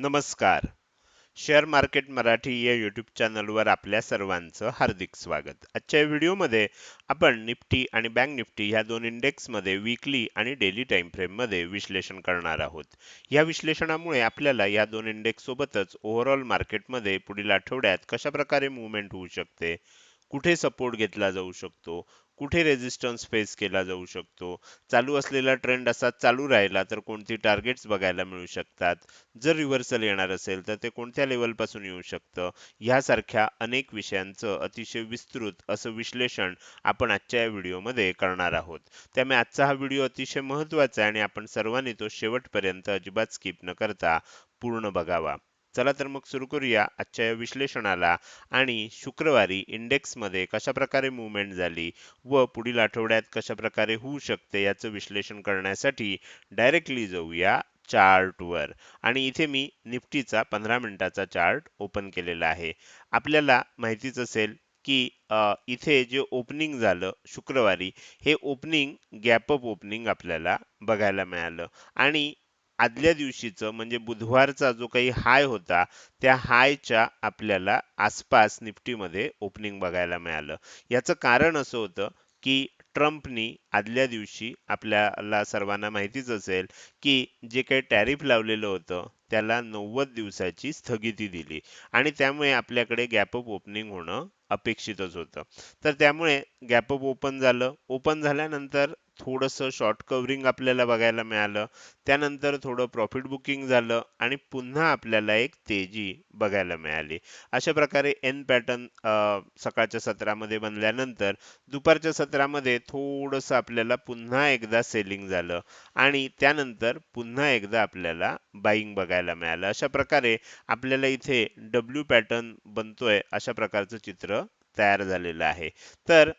नमस्कार. Share market Marathi या YouTube चॅनलवर आपल्या सर्वांचं हार्दिक स्वागत. आजच्या व्हिडिओमध्ये आपण निफ्टी आणि बँक निफ्टी ह्या दोन इंडेक्समध्ये विकली आणि डेली टाइम फ्रेममध्ये विश्लेषण करणार आहोत. या विश्लेषणामुळे आपल्याला या दोन इंडेक्स सोबतच ओव्हरऑल मार्केटमध्ये पुढील आठवड्यात कशाप्रकारे मुवमेंट होऊ शकते? कुठे सपोर्ट घेतला जाऊ शकतो? कुठे रेजिस्टन्स फेस केला जाऊ शकतो? चालू असलेला ट्रेंड असा चालू राहिला तर कोणती टार्गेट्स बघायला मिळू शकतात? जर रिव्हर्सल येणार असेल तर ते कोणत्या लेवलपासून येऊ शकतं? ह्यासारख्या अनेक विषयांचं अतिशय विस्तृत असं विश्लेषण आपण आजच्या या व्हिडिओमध्ये करणार आहोत. त्यामुळे आजचा हा व्हिडिओ अतिशय महत्त्वाचा आहे आणि आपण सर्वांनी तो शेवटपर्यंत अजिबात स्किप न करता पूर्ण बघावा. चला तर मग सुरू करूया आजच्या या विश्लेषणाला. आणि शुक्रवारी इंडेक्समध्ये कशाप्रकारे मुवमेंट झाली व पुढील आठवड्यात कशा प्रकारे होऊ शकते याचं विश्लेषण करण्यासाठी डायरेक्टली जाऊया चार्टवर. आणि इथे मी निफ्टीचा पंधरा मिनिटाचा चार्ट ओपन केलेला आहे. आपल्याला माहितीच असेल की इथे जे ओपनिंग झालं शुक्रवारी हे ओपनिंग गॅपअप ओपनिंग आपल्याला बघायला मिळालं. आणि आदल्या दिवशीचं म्हणजे बुधवारचा जो काही हाय होता त्या हायच्या आपल्याला आसपास निफ्टीमध्ये ओपनिंग बघायला मिळालं. याचं कारण असं होतं की ट्रम्पनी आदल्या दिवशी आपल्याला सर्वांना माहितीच असेल की जे काही टॅरिफ लावलेलं होतं त्याला नव्वद दिवसाची स्थगिती दिली आणि त्यामुळे आपल्याकडे गॅपअप ओपनिंग होणं अपेक्षितच होतं. तर त्यामुळे गॅपअप ओपन झालं. ओपन झाल्यानंतर थोडंसं शॉर्ट कव्हरिंग आपल्याला बघायला मिळालं. त्यानंतर थोडं प्रॉफिट बुकिंग झालं आणि पुन्हा आपल्याला एक तेजी बघायला मिळाली. अशा प्रकारे एन पॅटर्न सकाळच्या सत्रामध्ये बनल्यानंतर दुपारच्या सत्रामध्ये थोडंसं आपल्याला पुन्हा एकदा सेलिंग झालं आणि त्यानंतर पुन्हा एकदा आपल्याला बाईंग बघायला मिळालं. अशा प्रकारे आपल्याला इथे डब्ल्यू पॅटर्न बनतोय अशा प्रकारचं चित्र तयार झालेलं आहे. तर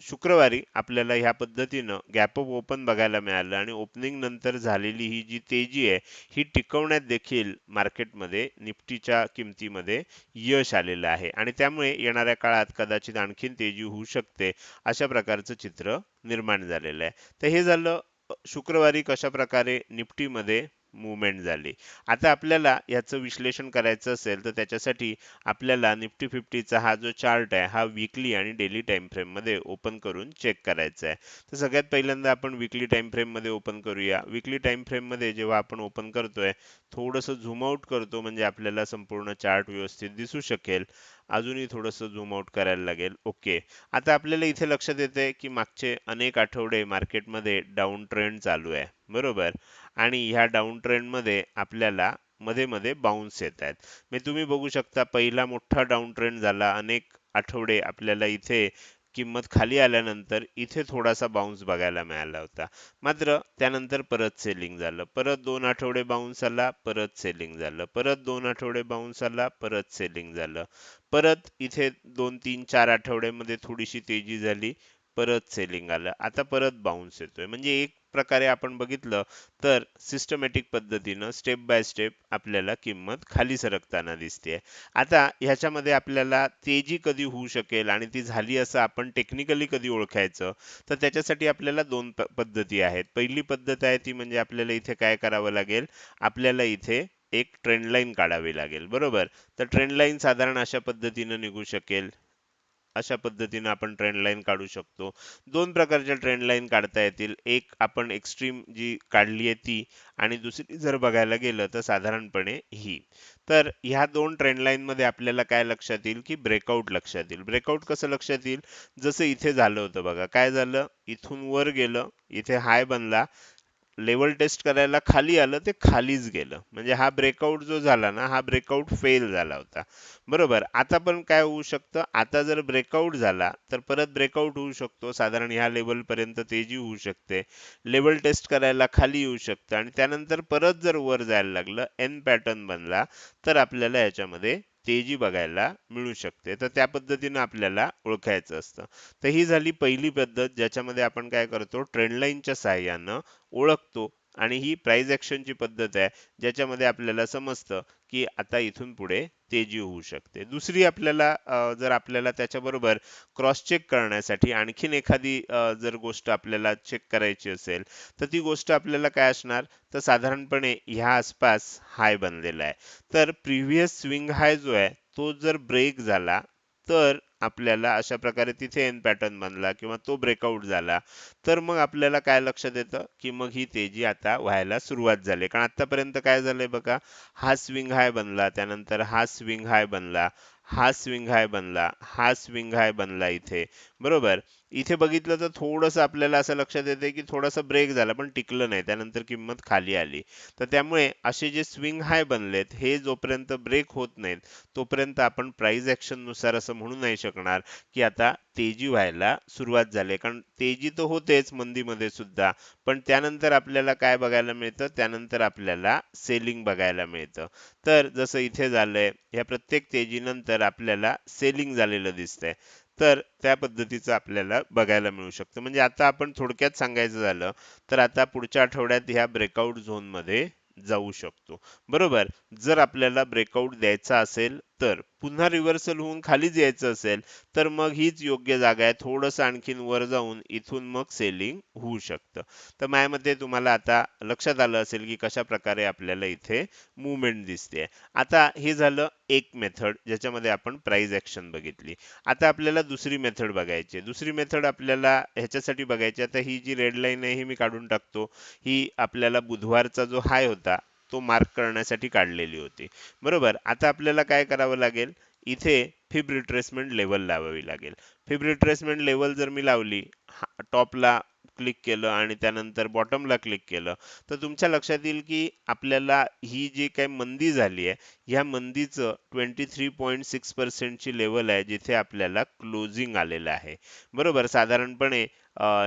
शुक्रवारी आपल्याला ह्या पद्धतीनं गॅपअप ओपन बघायला मिळालं आणि ओपनिंग नंतर झालेली ही जी तेजी आहे ही टिकवण्यात देखील मार्केटमध्ये निफ्टीच्या किमतीमध्ये यश आलेलं आहे. आणि त्यामुळे येणाऱ्या काळात कदाचित आणखीन तेजी होऊ शकते अशा प्रकारचं चित्र निर्माण झालेलं आहे. तर हे झालं शुक्रवारी कशा प्रकारे निफ्टीमध्ये मुवमेंट झाली. आता आपल्याला याचं विश्लेषण करायचं असेल तर त्याच्यासाठी आपल्याला निफ्टी फिफ्टीचा हा जो चार्ट आहे हा विकली आणि डेली टाइम फ्रेममध्ये ओपन करून चेक करायचा आहे. तर सगळ्यात पहिल्यांदा आपण विकली टाइम फ्रेममध्ये ओपन करूया. विकली टाइम फ्रेममध्ये जेव्हा आपण ओपन करतोय थोडंसं झूम आउट करतो म्हणजे आपल्याला संपूर्ण चार्ट व्यवस्थित दिसू शकेल. अजूनही थोडंसं झूम आउट करायला लागेल. ओके आता आपल्याला इथे लक्षात येते की मागचे अनेक आठवडे मार्केटमध्ये डाऊन ट्रेंड चालू आहे. बरोबर? आणि ह्या डाऊन ट्रेंडमध्ये आपल्याला मध्ये मध्ये बाउन्स येत आहेत. मी तुम्ही बघू शकता पहिला मोठा डाऊन ट्रेंड झाला. अनेक आठवडे आपल्याला इथे किंमत खाली आल्यानंतर इथे थोडासा बाउन्स बघायला मिळाला होता. मात्र त्यानंतर परत सेलिंग झालं. परत दोन आठवडे बाउन्स आला परत सेलिंग झालं. परत दोन आठवडे बाउन्स आला परत सेलिंग झालं. परत इथे दोन तीन चार आठवड्यामध्ये थोडीशी तेजी झाली परत सेलिंग आलं. आता परत बाउन्स येतोय. म्हणजे एक प्रकारे आपण बघितलं तर सिस्टमॅटिक पद्धतीनं स्टेप बाय स्टेप आपल्याला किंमत खाली सरकताना दिसते आता ह्याच्यामध्ये आपल्याला तेजी कधी होऊ शकेल आणि ती झाली असं आपण टेक्निकली कधी ओळखायचं तर त्याच्यासाठी आपल्याला दोन पद्धती आहेत. पहिली पद्धत आहे ती म्हणजे आपल्याला इथे काय करावं लागेल? आपल्याला इथे एक ट्रेंड लाईन काढावी लागेल. बरोबर? तर ट्रेंड लाईन साधारण अशा पद्धतीनं निघू शकेल. अशा पद्धतीने आपण ट्रेंड लाईन काढू शकतो. दोन प्रकारच्या ट्रेंड लाईन काढता येतील. एक आपण एक्स्ट्रीम जी काढली आहे ती आणि दुसरी जर बघायला गेलं तर साधारणपणे ही. तर ह्या दोन ट्रेंड लाईन मध्ये आपल्याला काय लक्षात येईल की ब्रेकआउट लक्षात येईल. ब्रेकआउट कसं लक्षात येईल? जसं इथे झालं होतं बघा. काय झालं? इथून वर गेलं. इथे हाय बनला. लेवल टेस्ट करायला खाली आलं ते खालीच गेलं. म्हणजे हा ब्रेकआउट जो झाला ना हा ब्रेकआउट फेल झाला होता. बरोबर? आता पण काय होऊ शकतं? आता जर ब्रेकआउट झाला तर परत ब्रेकआउट होऊ शकतो. साधारण ह्या लेवल पर्यंत तेजी होऊ शकते. लेवल टेस्ट करायला खाली येऊ शकतं. आणि त्यानंतर परत जर वर जायला लागलं एन पॅटर्न बनला तर आपल्याला याच्यामध्ये तेजी बघायला मिळू शकते. तर त्या पद्धतीनं आपल्याला ओळखायचं असतं. तर ही झाली पहिली पद्धत ज्याच्यामध्ये आपण काय करतो ट्रेंडलाईनच्या सहाय्यानं ओळखतो. आणि ही प्राईज ॲक्शनची पद्धत आहे ज्याच्यामध्ये आपल्याला समजतं की आता इथून पुढे तेजी होऊ शकते. दुसरी आपल्याला जर आपल्याला त्याच्याबरोबर क्रॉस चेक करण्यासाठी आणखीन एखादी जर गोष्ट आपल्याला चेक करायची असेल तर ती गोष्ट आपल्याला काय असणार? तर साधारणपणे ह्या आसपास हाय बनलेला आहे. तर प्रिव्हियस स्विंग हाय जो आहे तो जर ब्रेक झाला तर आपल्याला अशा प्रकारे तिथे एन पॅटर्न बनला किंवा तो ब्रेकआउट झाला. तर मग आपल्याला काय लक्षात येतं? की मग ही तेजी आता व्हायला सुरुवात झाली. कारण आतापर्यंत काय झालंय बघा? हा स्विंग हाय बनला त्यानंतर हा स्विंग हाय बनला हा स्विंग हाय बनला हा स्विंग हाय बनला इथे. बरोबर? इथे बघितलं तर थोडस आपल्याला असं लक्षात येते की थोडासा ब्रेक झाला पण टिकलं नाही. त्यानंतर किंमत खाली आली. तर त्यामुळे असे जे स्विंग हाय बनलेत हे जोपर्यंत ब्रेक होत नाहीत तोपर्यंत आपण प्राईज ऍक्शननुसार असं म्हणू नाही शकणार की आता तेजी व्हायला सुरुवात झाली कारण तेजी तर होतेच मंदीमध्ये सुद्धा पण त्यानंतर आपल्याला काय बघायला मिळतं? त्यानंतर आपल्याला सेलिंग बघायला मिळतं. तर जसं इथे झालंय या प्रत्येक तेजीनंतर आपल्याला सेलिंग झालेलं दिसतंय. तर त्या पद्धतीचं आपल्याला बघायला मिळू शकतं. म्हणजे आता आपण थोडक्यात सांगायचं झालं तर आता पुढच्या आठवड्यात ह्या ब्रेकआउट झोनमध्ये जाऊ शकतो. बरोबर? जर आपल्याला ब्रेकआउट द्यायचा असेल तर पुन्हा रिव्हर्सल होऊन खालीच यायचं असेल तर मग हीच योग्य जागा आहे. थोडंसं आणखीन वर जाऊन इथून मग सेलिंग होऊ शकतं. तर माझ्या मते तुम्हाला आता लक्षात आलं असेल की कशा प्रकारे आपल्याला इथे मुवमेंट दिसते आता हे झालं एक मेथड ज्याच्यामध्ये आपण प्राइस ऍक्शन बघितली. आता आपल्याला दुसरी मेथड बघायची दुसरी मेथड आपल्याला ह्याच्यासाठी बघायची आता ही जी रेड लाईन आहे ही मी काढून टाकतो. ही आपल्याला बुधवारचा जो हाय होता तो मार्क करण्यासाठी काढलेली होती. बरोबर? आता आपल्याला काय करावं लागेल? इथे फिब रिट्रेसमेंट लेवल लावावी लागेल. फिब रिट्रेसमेंट लेवल जर मी लावली टॉपला क्लिक केलं आणि त्यानंतर बॉटमला क्लिक केलं तर तुमच्या लक्षात येईल की आपल्याला ही जी काही मंदी झाली आहे ह्या मंदीचं ट्वेंटी थ्री पॉईंट सिक्स पर्सेंटची लेवल आहे जिथे आपल्याला क्लोजिंग आलेलं आहे. बरोबर? साधारणपणे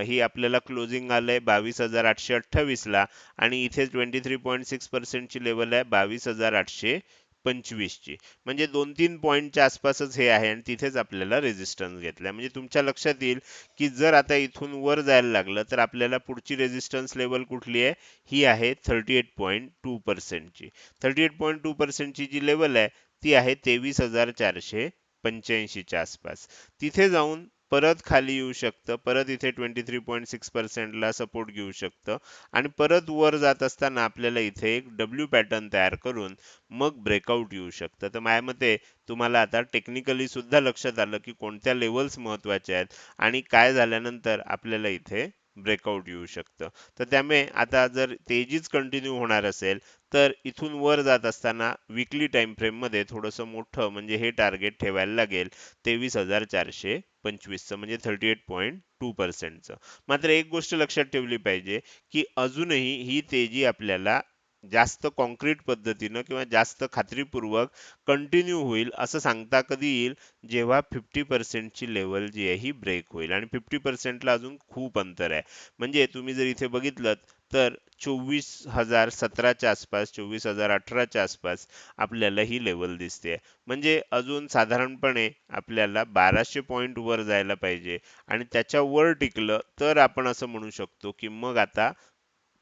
ही आपल्याला क्लोजिंग आलंय बावीस हजार आठशे अठ्ठावीस ला आणि इथे ट्वेंटी थ्री पॉईंट सिक्स पर्सेंटची लेवल आहे बावीस हजार आठशे पंचवीस ची. म्हणजे दोन तीन पॉईंटच्या आसपासच हे आहे आणि तिथेच आपल्याला रेजिस्टन्स घेतलाय. म्हणजे तुमच्या लक्षात येईल की जर आता इथून वर जायला लागलं तर आपल्याला पुढची रेजिस्टन्स लेवल कुठली आहे? ही आहे थर्टी एट पॉईंट टू पर्सेंटची थर्टी एट पॉईंट टू पर्सेंटची जी लेवल आहे ती आहे तेवीस हजार चारशे पंच्याऐंशीच्या आसपास. तिथे जाऊन परत खाली येऊ शकतं परत इथे ट्वेंटी थ्री पॉईंट सिक्स पर्सेंटला सपोर्ट घेऊ शकतं आणि परत वर जात असताना आपल्याला इथे एक डब्ल्यू पॅटर्न तयार करून मग ब्रेकआउट येऊ शकतं. तर माझ्या मते तुम्हाला आता टेक्निकली सुद्धा लक्षात आलं की कोणत्या लेवल्स महत्त्वाच्या आहेत आणि काय झाल्यानंतर आपल्याला इथे ब्रेकआउट येऊ शकतं. तर त्यामुळे आता जर तेजीच कंटिन्यू होणार असेल तर इथून वर जात असताना विकली टाइम फ्रेममध्ये थोडंसं मोठं म्हणजे हे टार्गेट ठेवायला लागेल तेवीस हजार चारशे पंचवीसचं म्हणजे थर्टी एट पॉईंट टू पर्सेंटचं मात्र एक गोष्ट लक्षात ठेवली पाहिजे की अजूनही ही तेजी आपल्याला जास्त कॉन्क्रीट पद्धतीनं किंवा जास्त खात्रीपूर्वक कंटिन्यू होईल असं सांगता कधी येईल? जेव्हा फिफ्टी पर्सेंटची लेवल जी आहे ही ब्रेक होईल. आणि फिफ्टी पर्सेंटला अजून खूप अंतर आहे. म्हणजे तुम्ही जर इथे बघितलं तर चोवीस हजार सतराच्या आसपास चोवीस हजार अठराच्या आसपास आपल्याला ही लेवल दिसते. म्हणजे अजून साधारणपणे आपल्याला बाराशे पॉईंट वर जायला पाहिजे. आणि त्याच्या वर टिकलं तर आपण असं म्हणू शकतो की मग आता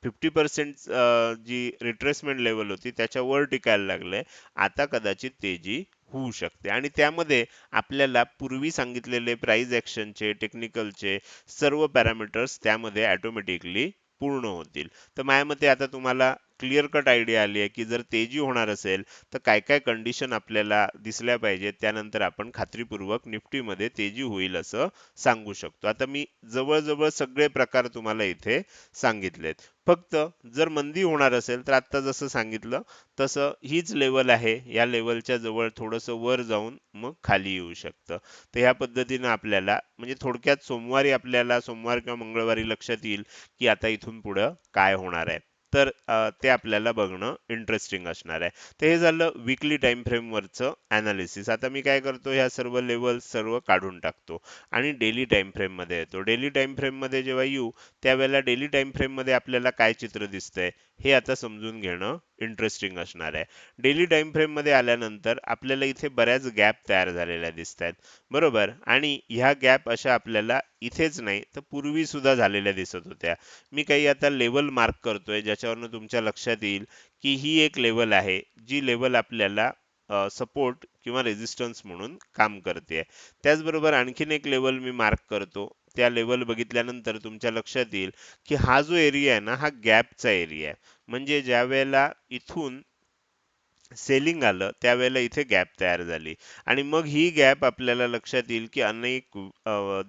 फिफ्टी पर्सेंट जी रिट्रेसमेंट लेवल होती त्याच्यावर टिकायला लागलंय आता कदाचित तेजी होऊ शकते. आणि त्यामध्ये आपल्याला पूर्वी सांगितलेले प्राइस ॲक्शनचे टेक्निकलचे सर्व पॅरामीटर्स त्यामध्ये ऑटोमॅटिकली पूर्ण होतील. तर माझ्या मते आता तुम्हाला क्लिअर कट आयडिया आली आहे की जर तेजी होणार असेल तर काय काय कंडिशन आपल्याला दिसल्या पाहिजेत त्यानंतर आपण खात्रीपूर्वक निफ्टीमध्ये तेजी होईल असं सांगू शकतो. आता मी जवळजवळ सगळे प्रकार तुम्हाला इथे सांगितलेत. फक्त जर मंदी होणार असेल तर आता जसं सांगितलं तसं हीच लेवल आहे. या लेवलच्या जवळ थोडंसं वर जाऊन मग खाली येऊ शकतं. तर ह्या पद्धतीनं आपल्याला म्हणजे थोडक्यात सोमवारी आपल्याला सोमवार किंवा मंगळवारी लक्षात येईल की आता इथून पुढं काय होणार आहे. तर ते आपल्याला बघणं इंटरेस्टिंग असणार आहे. तर हे झालं विकली टाइम फ्रेम वरचं अनालिसिस आता मी काय करतो ह्या सर्व लेवल सर्व काढून टाकतो आणि डेली टाइम फ्रेममध्ये येतो. डेली टाइम फ्रेममध्ये जेव्हा येऊ त्यावेळेला डेली टाइम फ्रेममध्ये आपल्याला काय चित्र दिसतंय? हे आता समजून घेणं इंटरेस्टिंग असणार आहे. डेली टाइम फ्रेममध्ये आल्यानंतर आपल्याला इथे बऱ्याच गॅप तयार झालेल्या दिसत आहेत बरोबर? आणि ह्या गॅप अशा आपल्याला इथेच नाही तर पूर्वी सुद्धा झालेल्या दिसत होत्या. मी काही आता लेवल मार्क करतोय ज्याच्यावरनं तुमच्या लक्षात येईल की ही एक लेवल आहे जी लेवल आपल्याला सपोर्ट किंवा रेझिस्टन्स म्हणून काम करते त्याचबरोबर आणखीन एक लेवल मी मार्क करतो त्या लेवल बघितल्यानंतर तुमच्या लक्षात येईल की हा जो एरिया आहे ना हा गॅपचा एरिया आहे. म्हणजे ज्या वेळेला इथून सेलिंग आलं त्यावेळेला इथे गॅप तयार झाली. आणि मग ही गॅप आपल्याला लक्षात येईल की अनेक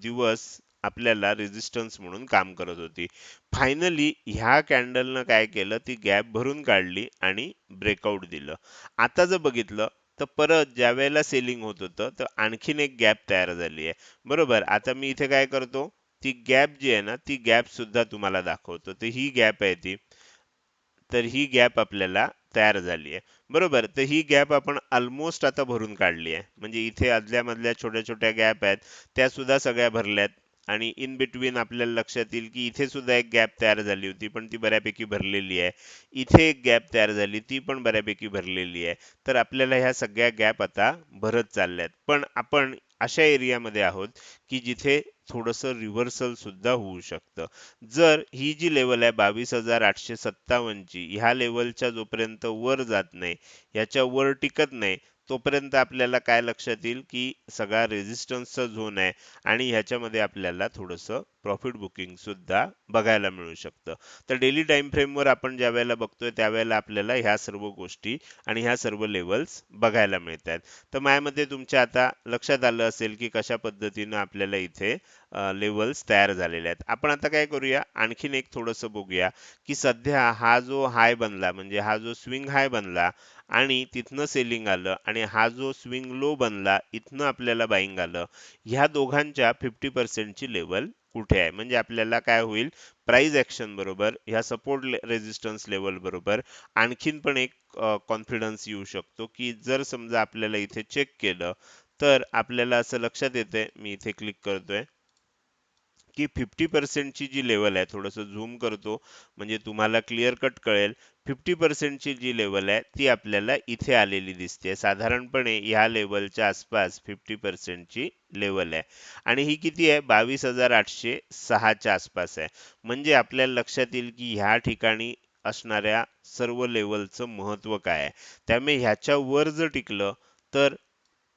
दिवस आपल्याला रेझिस्टन्स म्हणून काम करत होती. फायनली ह्या कॅन्डलनं काय केलं ती गॅप भरून काढली आणि ब्रेकआउट दिलं. आता जर बघितलं तर परत ज्या वेळेला सेलिंग होत होतं तर आणखीन एक गॅप तयार झाली आहे. बरोबर? आता मी इथे काय करतो? ती गॅप जी आहे ना ती गॅप सुद्धा तुम्हाला दाखवतो. तर ही गॅप आहे ती. तर ही गॅप आपल्याला तयार झाली आहे. बरोबर? तर ही गॅप आपण ऑलमोस्ट आता भरून काढली आहे. म्हणजे इथे आदल्या मधल्या छोट्या छोट्या गॅप आहेत त्या सुद्धा सगळ्या भरल्यात. आणि इन बिटवीन आपल्याला लक्षात येईल की इथे सुद्धा एक गॅप तयार झाली होती पण ती बऱ्यापैकी भरलेली आहे. इथे एक गॅप तयार झाली ती पण बऱ्यापैकी भरलेली आहे. तर आपल्याला ह्या सगळ्या गॅप आता भरत चालल्यात. पण आपण अशा एरियामध्ये आहोत की जिथे थोडंसं रिव्हर्सल सुद्धा होऊ शकतं. जर ही जी लेवल आहे बावीस हजार आठशे सत्तावन्नची ह्या लेवलच्या जोपर्यंत वर जात नाही याच्या वर टिकत नाही तोपर्यंत आपल्याला काय लक्षात येईल की सगळा रेझिस्टन्सचा झोन आहे आणि ह्याच्यामध्ये आपल्याला थोडंसं प्रॉफिट बुकिंग सुद्धा बघायला मिळू शकतं. तर डेली टाइम फ्रेमवर आपण ज्या वेळेला बघतोय त्यावेळेला आपल्याला ह्या सर्व गोष्टी आणि ह्या सर्व लेवल्स बघायला मिळतात तर माझ्यामध्ये तुमच्या आता लक्षात आलं असेल की कशा पद्धतीनं आपल्याला इथे लेवल्स तयार झालेले आहेत. आपण आता काय करूया? आणखीन एक थोडंसं बघूया की सध्या हा जो हाय बनला म्हणजे हा जो स्विंग हाय बनला आणि तिथनं सेलिंग आलं आणि हा जो स्विंग लो बनला इथनं आपल्याला बाईंग आलं ह्या दोघांच्या फिफ्टी पर्सेंटची लेवल कुठे आहे? म्हणजे आपल्याला काय होईल? प्राइस ऍक्शन बरोबर ह्या सपोर्ट रेजिस्टन्स लेवल बरोबर आणखीन पण एक कॉन्फिडन्स येऊ शकतो की जर समजा आपल्याला इथे चेक केलं तर आपल्याला असं लक्षात येते मी इथे क्लिक करतोय. की फिफ्टी पर्सेंटची जी लेवल आहे थोडंसं झूम करतो म्हणजे तुम्हाला क्लिअर कट कळेल. फिफ्टी पर्सेंटची जी लेवल आहे ती आपल्याला इथे आलेली दिसते. साधारणपणे ह्या लेवलच्या आसपास फिफ्टी पर्सेंटची लेवल आहे. आणि ही किती आहे? बावीस हजार आठशे सहाच्या आसपास आहे. म्हणजे आपल्याला लक्षात येईल की ह्या ठिकाणी असणाऱ्या सर्व लेवलचं महत्त्व काय आहे? त्यामुळे ह्याच्यावर जर टिकलं तर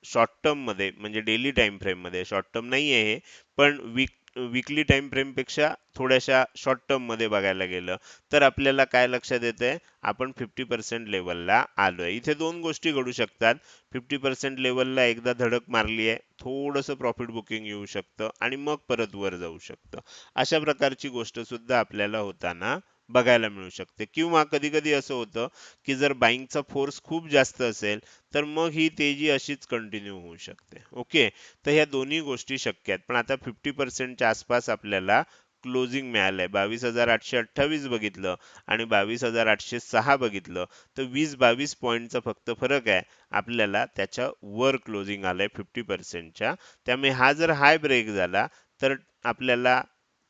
शॉर्ट टर्ममध्ये म्हणजे डेली टाइम फ्रेममध्ये शॉर्ट टर्म नाही आहे हे पण वीक विकली टाइम फ्रेमपेक्षा थोड्याशा शॉर्ट टर्ममध्ये बघायला गेलं तर आपल्याला काय लक्षात येतंय? आपण फिफ्टी पर्सेंट लेवलला आलोय. इथे दोन गोष्टी घडू शकतात. फिफ्टी पर्सेंट लेवलला एकदा धडक मारली आहे थोडंसं प्रॉफिट बुकिंग येऊ शकतं आणि मग परत वर जाऊ शकतं. अशा प्रकारची गोष्ट सुद्धा आपल्याला होताना बघायला मिळू शकते. किंवा कधी कधी असं होतं की जर बाईंगचा फोर्स खूप जास्त असेल तर मग ही तेजी अशीच कंटिन्यू होऊ शकते. ओके? तर ह्या दोन्ही गोष्टी शक्य आहेत. पण आता फिफ्टी पर्सेंटच्या आसपास आपल्याला क्लोजिंग मिळालंय. बावीस हजार आठशे अठ्ठावीस बघितलं आणि बावीस हजार आठशे सहा बघितलं तर वीस बावीस पॉईंटचा फक्त फरक आहे. आपल्याला त्याच्या वर क्लोजिंग आलंय फिफ्टी पर्सेंटच्या. त्यामुळे हा जर हाय ब्रेक झाला तर आपल्याला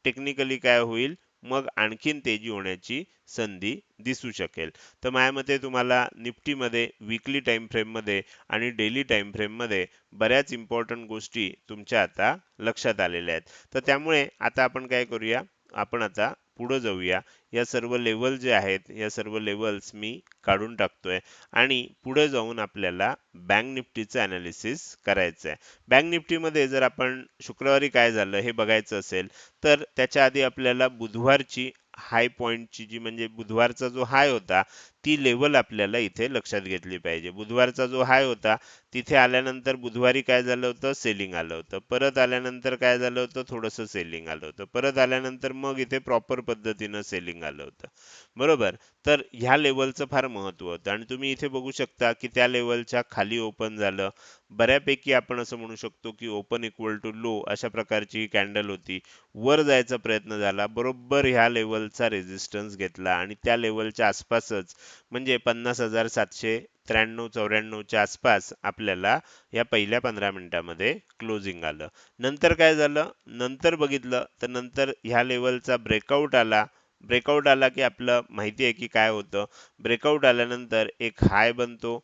टेक्निकली काय होईल? मग आणखीन तेजी होण्याची संधी दिसू शकेल. तर माझ्या मते तुम्हाला निफ्टीमध्ये विकली टाईम फ्रेममध्ये आणि डेली टाईम फ्रेममध्ये बऱ्याच इम्पॉर्टंट गोष्टी तुमच्या आता लक्षात आलेल्या आहेत. तर त्यामुळे आता आपण काय करूया? आपण आता पुढे जाऊया. या सर्व लेवल जे आहेत या सर्व लेवल्स मी काढून टाकतोय. आणि पुढे जाऊन आपल्याला बँक निफ्टीचं अनालिसिस करायचं आहे बँक निफ्टीमध्ये जर आपण शुक्रवारी काय झालं हे बघायचं असेल तर त्याच्या आधी आपल्याला बुधवारची हाय पॉईंटची जी म्हणजे बुधवारचा जो हाय होता ती लेवल आपल्याला इथे लक्षात घेतली पाहिजे. बुधवारचा जो हाय होता तिथे आल्यानंतर बुधवारी काय झालं होतं? सेलिंग आलं होतं. परत आल्यानंतर काय झालं होतं? थोडंसं सेलिंग आलं होतं. परत आल्यानंतर मग इथे प्रॉपर पद्धतीनं सेलिंग आलं होतं. बरोबर? तर ह्या लेवलचं फार महत्त्व होतं. आणि तुम्ही इथे बघू शकता की त्या लेवलच्या खाली ओपन झालं. बऱ्यापैकी आपण असं म्हणू शकतो की ओपन इक्वल टू लो अशा प्रकारची कॅन्डल होती. वर जायचा प्रयत्न झाला. बरोबर ह्या लेवलचा रेझिस्टन्स घेतला. आणि त्या लेवलच्या आसपासच म्हणजे पन्नास हजार सातशे त्र्याण्णव चौऱ्याण्णवच्या आसपास आपल्याला या पहिल्या पंधरा मिनिटामध्ये क्लोजिंग आलं. नंतर काय झालं? नंतर बघितलं तर नंतर ह्या लेवलचा ब्रेकआउट आला. ब्रेकआउट आला की आपलं माहिती आहे की काय होतं? ब्रेकआउट आल्यानंतर एक हाय बनतो.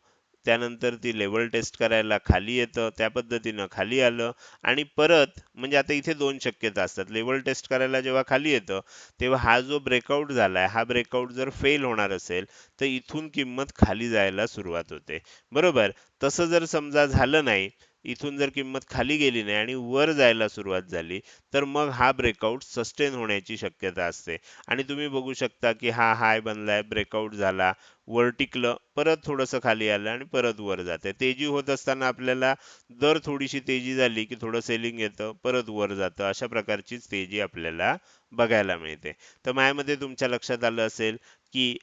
त्यानंतर ती लेवल टेस्ट करायला खाली येतं त्या पद्धतीनं खाली आलं आणि परत म्हणजे आता इथे दोन शक्यता असतात. लेवल टेस्ट करायला जेव्हा खाली येतं तेव्हा हा जो ब्रेकआउट झालाय हा ब्रेकआउट जर फेल होणार असेल तर इथून किंमत खाली जायला सुरुवात होते. बरोबर? तसं जर समजा झालं नाही इथून जर किंमत खाली गेली नाही आणि वर जायला सुरुवात झाली तर मग हा ब्रेकआउट सस्टेन होण्याची शक्यता असते. आणि तुम्ही बघू शकता की हा हाय बनलाय ब्रेकआउट झाला वर टिकलं परत थोडंसं खाली आलं आणि परत वर जाते. तेजी होत असताना आपल्याला दर थोडीशी तेजी झाली की थोडं सेलिंग येतं परत वर जातं. अशा प्रकारचीच तेजी आपल्याला बघायला मिळते. तर मायामध्ये तुमच्या लक्षात आलं असेल की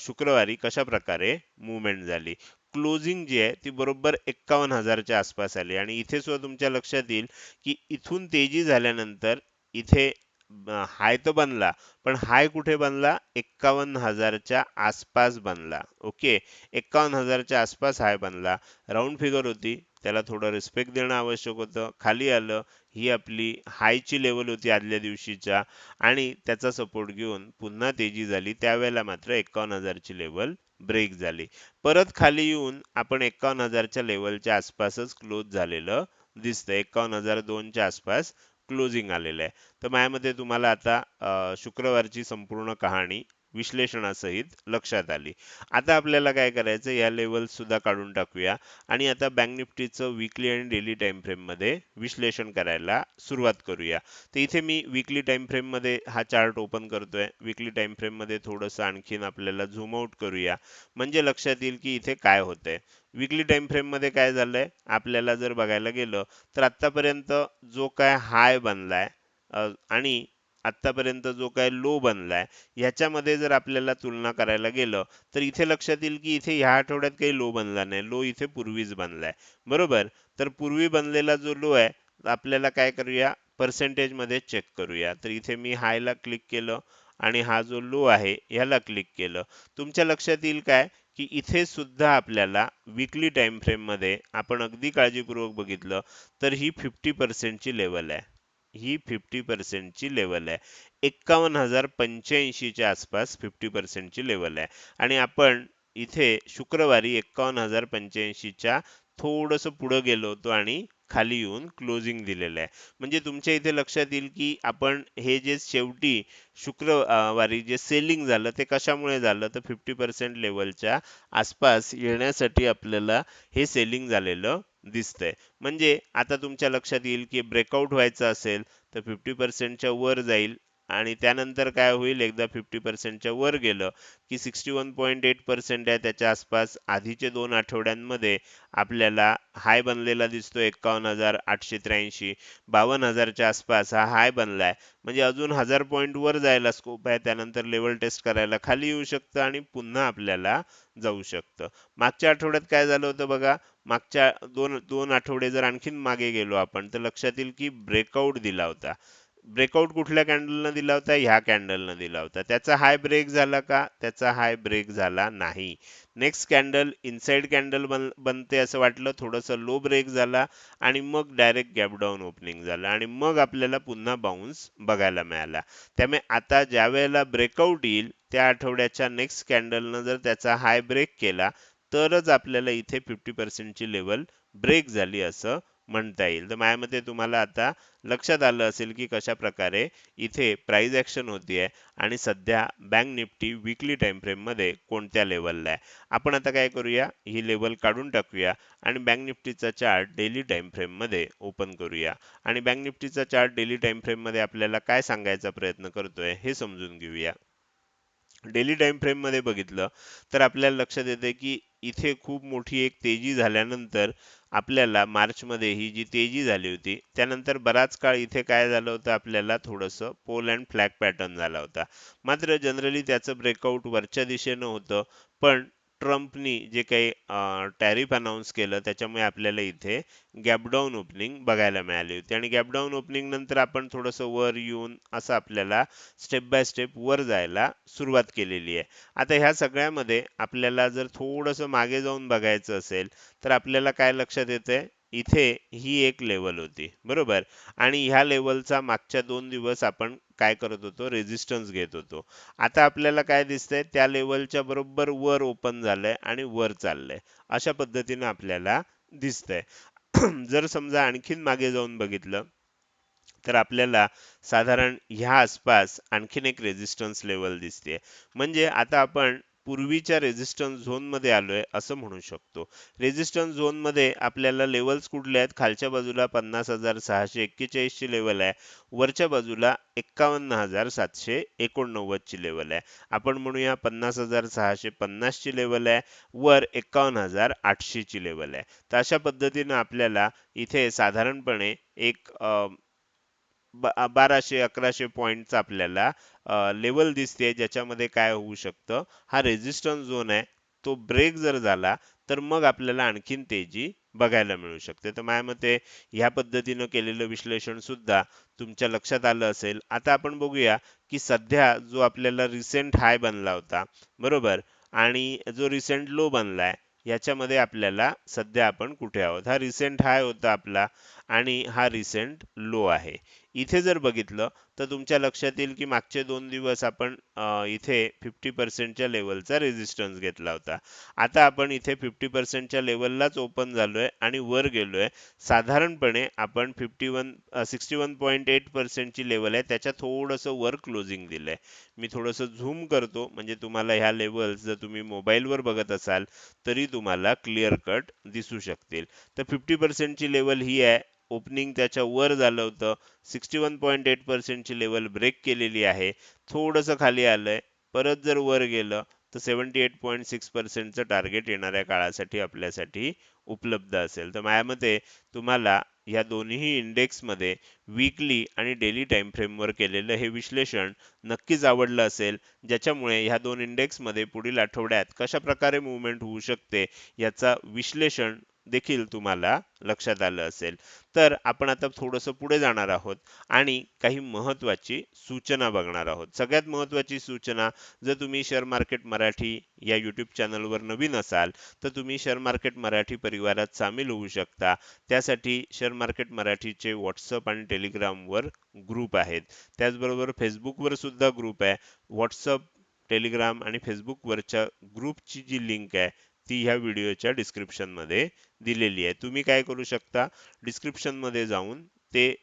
शुक्रवारी कशा प्रकारे मुवमेंट झाली? क्लोजिंग जी आहे ती बरोबर एक्कावन्न हजारच्या आसपास आली. आणि इथे सुद्धा तुमच्या लक्षात येईल की इथून तेजी झाल्यानंतर इथे हाय तर बनला पण हाय कुठे बनला? एक्कावन्न हजारच्या आसपास बनला. ओके? एक्कावन्न हजारच्या आसपास हाय बनला. राऊंड फिगर होती. त्याला थोडं रिस्पेक्ट देणं आवश्यक होतं. खाली आलं. ही आपली हायची लेवल होती आदल्या दिवशीच्या. आणि त्याचा सपोर्ट घेऊन पुन्हा तेजी झाली. त्यावेळेला मात्र एक्कावन्न हजारची लेवल ब्रेक झाली. परत खाली येऊन आपण एक्कावन्न हजारच्या लेवलच्या आसपासच क्लोज झालेलं दिसतं. एक्कावन्न हजार दोनच्या आसपास क्लोजिंग आलेलं आहे. तर माझ्यामध्ये तुम्हाला आता शुक्रवारची संपूर्ण कहाणी विश्लेषणासहित लक्षात आली. आता आपल्याला काय करायचं या लेवल सुद्धा काढून टाकूया. आणि आता बँक निफ्टीचं विकली आणि डेली टाइम फ्रेममध्ये विश्लेषण करायला सुरुवात करूया. तर इथे मी विकली टाइम फ्रेममध्ये हा चार्ट ओपन करतोय. विकली टाइम फ्रेममध्ये थोडंसं आणखीन आपल्याला झूम आउट करूया. म्हणजे लक्षात येईल की इथे काय होतंय. विकली टाइम फ्रेममध्ये काय झालंय? आपल्याला जर बघायला गेलं तर आतापर्यंत जो काय हाय बनलाय आणि आतापर्यंत जो काय लो बनलाय ह्याच्यामध्ये जर आपल्याला तुलना करायला गेलं तर इथे लक्षात येईल की इथे ह्या आठवड्यात काही लो बनला नाही. लो इथे पूर्वीच बनलाय. बरोबर? तर पूर्वी बनलेला जो लो आहे आपल्याला काय करूया? पर्सेंटेजमध्ये चेक करूया. तर इथे मी हायला क्लिक केलं आणि हा जो लो आहे ह्याला क्लिक केलं. तुमच्या लक्षात येईल काय? की इथे सुद्धा आपल्याला विकली टाइम फ्रेममध्ये आपण अगदी काळजीपूर्वक बघितलं तर ही फिफ्टी पर्सेंटची लेवल आहे. ही फिफ्टी पर्सेंटची लेवल आहे. एक्कावन्न हजार पंच्याऐंशीच्या आसपास फिफ्टी पर्सेंटची लेवल आहे. आणि आपण इथे शुक्रवारी एक्कावन्न हजार पंच्याऐंशीच्या थोडंसं पुढं गेलो होतो आणि खाली येऊन क्लोजिंग दिलेलं आहे. म्हणजे तुमच्या इथे लक्षात येईल की आपण हे जे शेवटी शुक्रवारी जे सेलिंग झालं ते कशामुळे झालं? तर फिफ्टी पर्सेंट लेवलच्या आसपास येण्यासाठी आपल्याला हे सेलिंग झालेलं दिसतंय. म्हणजे आता तुमच्या लक्षात येईल की ब्रेकआउट व्हायचं असेल तर फिफ्टी पर्सेंटच्या वर जाईल. आणि त्यानंतर काय होईल? एकदा फिफ्टी पर्सेंटच्या वर गेलं की sixty one point eight percent आहे त्याच्या आसपास. आधीचे दोन आठवड्यांमध्ये आपल्याला हाय बनलेला दिसतो एक्कावन्न हजार आठशे त्र्याऐंशी. बावन्न हजारच्या आसपास हा हाय बनला आहे म्हणजे अजून हजार पॉईंट वर जायला स्कोप आहे. त्यानंतर लेवल टेस्ट करायला खाली येऊ शकतं आणि पुन्हा आपल्याला जाऊ शकतं. मागच्या आठवड्यात काय झालं होतं बघा? मागच्या दोन दोन आठवडे जर आणखीन मागे गेलो आपण तर लक्षात येईल की ब्रेकआउट दिला होता. ब्रेकआउट कुठल्या कॅन्डलनं दिला होता? ह्या कॅन्डलनं दिला होता. त्याचा हाय ब्रेक झाला का? त्याचा हाय ब्रेक झाला नाही. नेक्स्ट कॅन्डल इनसाइड कॅन्डल बन बनते असं वाटलं. थोडंसं लो ब्रेक झाला आणि मग डायरेक्ट गॅपडाऊन ओपनिंग झालं आणि मग आपल्याला पुन्हा बाउन्स बघायला मिळाला. त्यामुळे आता ज्या वेळेला ब्रेकआउट येईल त्या आठवड्याच्या नेक्स्ट कॅन्डलनं जर त्याचा हाय ब्रेक केला तरच आपल्याला इथे फिफ्टी पर्सेंटची लेवल ब्रेक झाली असं म्हणता येईल. तर माझ्या मते तुम्हाला आता लक्षात आलं असेल की कशा प्रकारे इथे प्राइस ऍक्शन होतीये आणि सध्या बँक निफ्टी विकली टाईम फ्रेममध्ये कोणत्या लेवलला आहे. आपण आता काय करूया? ही लेवल काढून टाकूया आणि बँक निफ्टीचा चार्ट डेली टाईम फ्रेममध्ये ओपन करूया. आणि बँक निफ्टीचा चार्ट डेली टाईम फ्रेममध्ये आपल्याला काय सांगायचा प्रयत्न करतोय हे समजून घेऊया. डेली टाईम फ्रेममध्ये बघितलं तर आपल्याला लक्षात येते की इथे खूप मोठी एक तेजी झाल्यानंतर आपल्याला मार्चमध्ये ही जी तेजी झाली होती त्यानंतर बराच काळ इथे काय झालं होतं आपल्याला थोडंसं पोल अँड फ्लॅग पॅटर्न झाला होता. मात्र जनरली त्याचं ब्रेकआउट वरच्या दिशेनं होतं पण ट्रम्पनी जे काही टॅरिफ अनाऊन्स केलं त्याच्यामुळे आपल्याला इथे गॅपडाऊन ओपनिंग बघायला मिळाली होती. आणि गॅपडाऊन ओपनिंग नंतर आपण थोडंसं वर येऊन असं आपल्याला स्टेप बाय स्टेप वर जायला सुरुवात केलेली आहे. आता ह्या सगळ्यामध्ये आपल्याला जर थोडंसं मागे जाऊन बघायचं असेल तर आपल्याला काय लक्षात येतंय? इथे ही एक लेवल होती. बरोबर? आणि ह्या लेवलचा मागच्या दोन दिवस आपण काय करत होतो? रेझिस्टन्स घेत होतो. आता आपल्याला काय दिसतंय? त्या लेवलच्या बरोबर वर ओपन झालंय आणि वर चाललंय. अशा पद्धतीने आपल्याला दिसतंय. जर समजा आणखीन मागे जाऊन बघितलं तर आपल्याला साधारण ह्या आसपास आणखीन एक रेझिस्टन्स लेवल दिसते म्हणजे आता आपण पूर्वीच्या रेझिस्टन्स झोनमध्ये आलो आहे असं म्हणू शकतो. रेझिस्टन्स झोनमध्ये आपल्याला लेवल्स कुठले आहेत? खालच्या बाजूला पन्नास हजार सहाशे एक्केचाळीसची लेवल आहे. वरच्या बाजूला एक्कावन्न हजार सातशे एकोणनव्वदची लेवल आहे. आपण म्हणूया पन्नास हजार सहाशे पन्नासची लेवल आहे. वर एक्कावन्न हजार आठशेची लेवल आहे. तर अशा पद्धतीनं आपल्याला इथे साधारणपणे एक बाराशे अकराशे पॉईंटचा आपल्याला लेवल दिसते ज्याच्यामध्ये काय होऊ शकतं. हा रेझिस्टन्स झोन आहे. तो ब्रेक जर झाला तर मग आपल्याला आणखीन तेजी बघायला मिळू शकते. तर माझ्या मते ह्या पद्धतीनं केलेलं विश्लेषण सुद्धा तुमच्या लक्षात आलं असेल. आता आपण बघूया की सध्या जो आपल्याला रिसेंट हाय बनला होता बरोबर? आणि जो रिसेंट लो बनलाय याच्यामध्ये आपल्याला सध्या आपण कुठे आहोत? हा रिसेंट हाय होता आपला आणि हा रिसेंट लो आहे. इथे जर बघितलं तर तुमच्या लक्षात येईल की मागचे दोन दिवस आपण इथे फिफ्टी पर्सेंटच्या लेवलचा रेझिस्टन्स घेतला होता. आता आपण इथे फिफ्टी पर्सेंटच्या लेवललाच ओपन झालो आहे आणि वर गेलो आहे साधारणपणे आपण fifty one sixty one point eight पर्सेंटची level आहे. त्याच्या थोडंसं वर क्लोजिंग आहे मी थोडंसं झूम करतो. म्हणजे तुम्हाला ह्या लेवल्स जर तुम्ही मोबाईलवर बघत असाल तरी तुम्हाला क्लिअर कट दिसू शकतील. तर फिफ्टी पर्सेंटची लेवल ही आहे. ओपनिंग त्याच्या वर झालं होतं. सिक्स्टी वन पॉईंट एट पर्सेंटची लेवल ब्रेक केलेली आहे. थोडंसं खाली आलंय. परत जर वर गेलं तर सेवन्टी एट पॉईंट सिक्स पर्सेंटचं टार्गेट येणाऱ्या काळासाठी आपल्यासाठी उपलब्ध असेल. तर माझ्या मते तुम्हाला या दोन्ही इंडेक्समध्ये वीकली आणि डेली टाइम फ्रेमवर केलेलं हे विश्लेषण नक्कीच आवडलं असेल. ज्याच्यामुळे ह्या दोन इंडेक्समध्ये पुढील आठवड्यात कशा प्रकारे मुवमेंट होऊ शकते याचा विश्लेषण देखील तुम्हाला लक्षात आलं असेल. तर आपण आता थोडंसं पुढे जाणार आहोत आणि काही महत्वाची सूचना बघणार आहोत. सगळ्यात महत्वाची सूचना जर तुम्ही शेअर मार्केट मराठी या यूट्यूब चॅनलवर नवीन असाल तर तुम्ही शेअर मार्केट मराठी परिवारात सामील होऊ शकता. त्यासाठी शेअर मार्केट मराठीचे व्हॉट्सअप आणि टेलिग्रामवर ग्रुप आहेत. त्याचबरोबर फेसबुकवर सुद्धा ग्रुप आहे. व्हॉट्सअप टेलिग्राम आणि फेसबुकवरच्या ग्रुपची जी लिंक आहे ती ह्या व्हिडिओच्या डिस्क्रिप्शनमध्ये दिलेली आहे. तुम्ही काय करू शकता? डिस्क्रिप्शनमध्ये जाऊन ते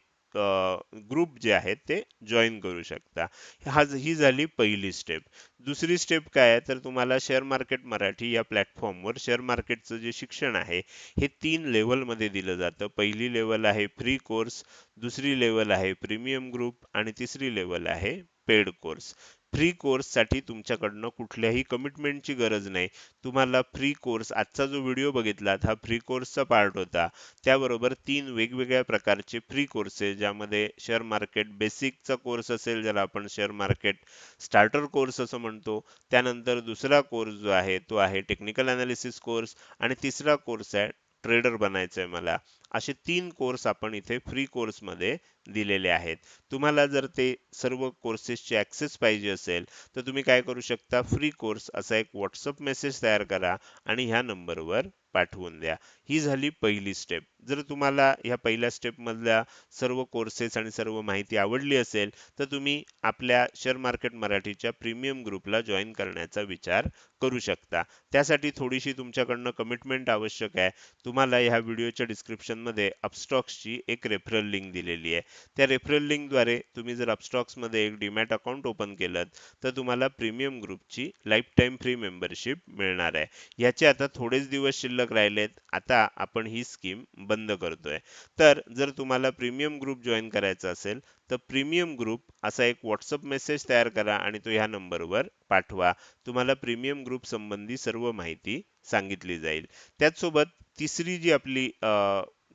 ग्रुप जे आहेत ते जॉईन करू शकता. हा ही झाली पहिली स्टेप. दुसरी स्टेप काय आहे? तर तुम्हाला शेअर मार्केट मराठी या प्लॅटफॉर्मवर शेअर मार्केटचं जे शिक्षण आहे हे तीन लेवलमध्ये दिलं जातं. पहिली लेवल आहे फ्री कोर्स दुसरी लेवल आहे प्रीमियम ग्रुप आणि तिसरी लेवल आहे पेड कोर्स. फ्री कोर्ससाठी तुमच्याकडनं कुठल्याही कमिटमेंटची गरज नाही. तुम्हाला फ्री कोर्स आजचा जो व्हिडिओ बघितला हा फ्री कोर्सचा पार्ट होता. त्याबरोबर तीन वेगवेगळ्या प्रकारचे फ्री कोर्सेस ज्यामध्ये शेअर मार्केट बेसिकचा कोर्स असेल ज्याला आपण शेअर मार्केट स्टार्टर कोर्स असं म्हणतो. त्यानंतर दुसरा कोर्स जो आहे तो आहे टेक्निकल अनालिसिस कोर्स आणि तिसरा कोर्स आहे ट्रेडर बनायचं आहे मला. असे तीन कोर्स आपण इथे फ्री कोर्समध्ये दिलेले आहेत. तुम्हाला जर ते सर्व कोर्सेसचे ऍक्सेस पाहिजे असेल तर तुम्ही काय करू शकता? फ्री कोर्स असा एक व्हॉट्सअप मेसेज तयार करा आणि ह्या नंबरवर पाठवून द्या. ही झाली पहिली स्टेप जर तुम्हाला ह्या पहिल्या स्टेपमधल्या सर्व कोर्सेस आणि सर्व माहिती आवडली असेल तर तुम्ही आपल्या शेअर मार्केट मराठीच्या प्रीमियम ग्रुपला जॉईन करण्याचा विचार करू शकता. त्यासाठी थोडीशी तुमच्याकडनं कमिटमेंट आवश्यक आहे. तुम्हाला ह्या व्हिडिओच्या डिस्क्रिप्शनमध्ये अपस्टॉक्सची एक रेफरल लिंक दिलेली आहे. त्या रेफरल लिंकद्वारे तुम्ही जर अपस्टॉक्समध्ये एक डीमॅट अकाउंट ओपन केलं तर तुम्हाला प्रीमियम ग्रुपची लाईफ टाईम फ्री मेंबरशिप मिळणार आहे. याचे आता थोडेच दिवस शिल्लक राहिलेत आता आपण ही स्कीम बंद करतोय. तर जर तुम्हाला प्रीमियम ग्रुप जॉईन करायचा असेल तर प्रीमियम ग्रुप असा एक व्हॉट्सअप मेसेज तयार करा आणि तो ह्या नंबरवर पाठवा. तुम्हाला प्रीमियम ग्रुप संबंधी सर्व माहिती सांगितली जाईल. त्याचसोबत तिसरी जी आपली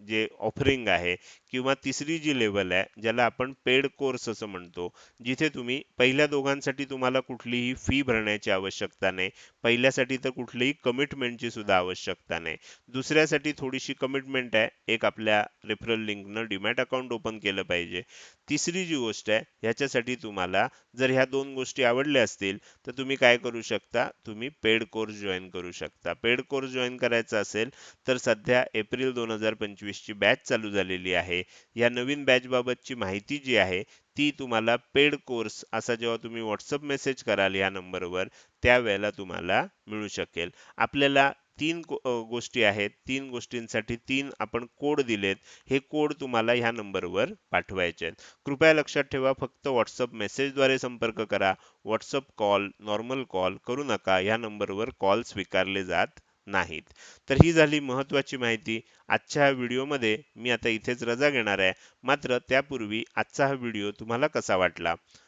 जे ऑफरिंग आहे किंवा तिसरी जी लेवल आहे ज्याला आपण पेड कोर्स असं म्हणतो जिथे तुम्ही पहिल्या दोघांसाठी तुम्हाला कुठलीही फी भरण्याची आवश्यकता नाही. पहिल्यासाठी तर कुठलीही कमिटमेंटची सुद्धा आवश्यकता नाही. दुसऱ्यासाठी थोडीशी कमिटमेंट आहे एक आपल्या रेफरल लिंकनं डिमॅट अकाउंट ओपन केलं पाहिजे. तिसरी जी गोष्ट आहे ह्याच्यासाठी तुम्हाला जर ह्या दोन गोष्टी आवडल्या असतील तर तुम्ही काय करू शकता? तुम्ही पेड कोर्स जॉईन करू शकता. पेड कोर्स जॉईन करायचा असेल तर सध्या एप्रिल दोन हजार पंचवीस ची बॅच चालू झालेली आहे. या नवीन बॅच बाबतची माहिती जी आहे ती तुम्हाला पेड कोर्स असा जेव्हा तुम्ही व्हॉट्सअप मेसेज कराल या नंबरवर त्यावेळेला तुम्हाला मिळू शकेल. आपल्याला तीन गोष्टी आहेत. तीन गोष्टींसाठी तीन आपण कोड दिलेत. हे कोड तुम्हाला ह्या नंबरवर पाठवायचे आहेत. कृपया लक्षात ठेवा फक्त व्हॉट्सअप मेसेजद्वारे संपर्क करा. व्हॉट्सअप कॉल नॉर्मल कॉल करू नका. ह्या नंबरवर कॉल स्वीकारले जात नाहीत. तर ही झाली महत्वाची माहिती. आजच्या ह्या व्हिडिओमध्ये मी आता इथेच रजा घेणार आहे. मात्र त्यापूर्वी आजचा हा व्हिडिओ तुम्हाला कसा वाटला?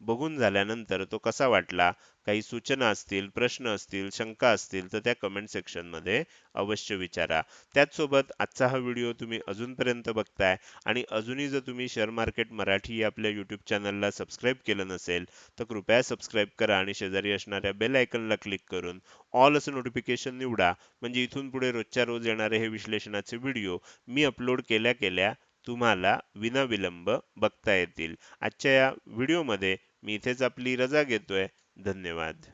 बघून झाल्यानंतर तो कसा वाटला? काही सूचना असतील प्रश्न असतील शंका असतील तर त्या कमेंट सेक्शनमध्ये अवश्य विचारा. त्याचसोबत आजचा हा व्हिडिओ तुम्ही अजूनपर्यंत बघताय आणि अजूनही जर तुम्ही शेअर मार्केट मराठी आपल्या यूट्यूब चॅनलला सबस्क्राईब केलं नसेल तर कृपया सबस्क्राईब करा आणि शेजारी असणाऱ्या बेल आयकनला क्लिक करून ऑल असं नोटिफिकेशन निवडा. म्हणजे इथून पुढे रोजच्या रोज येणारे हे विश्लेषणाचे व्हिडिओ मी अपलोड केल्या केल्या तुम्हाला विनाविलंब बघता येतील. आजच्या या व्हिडिओमध्ये मी इथेच आपली रजा घेतोय. धन्यवाद.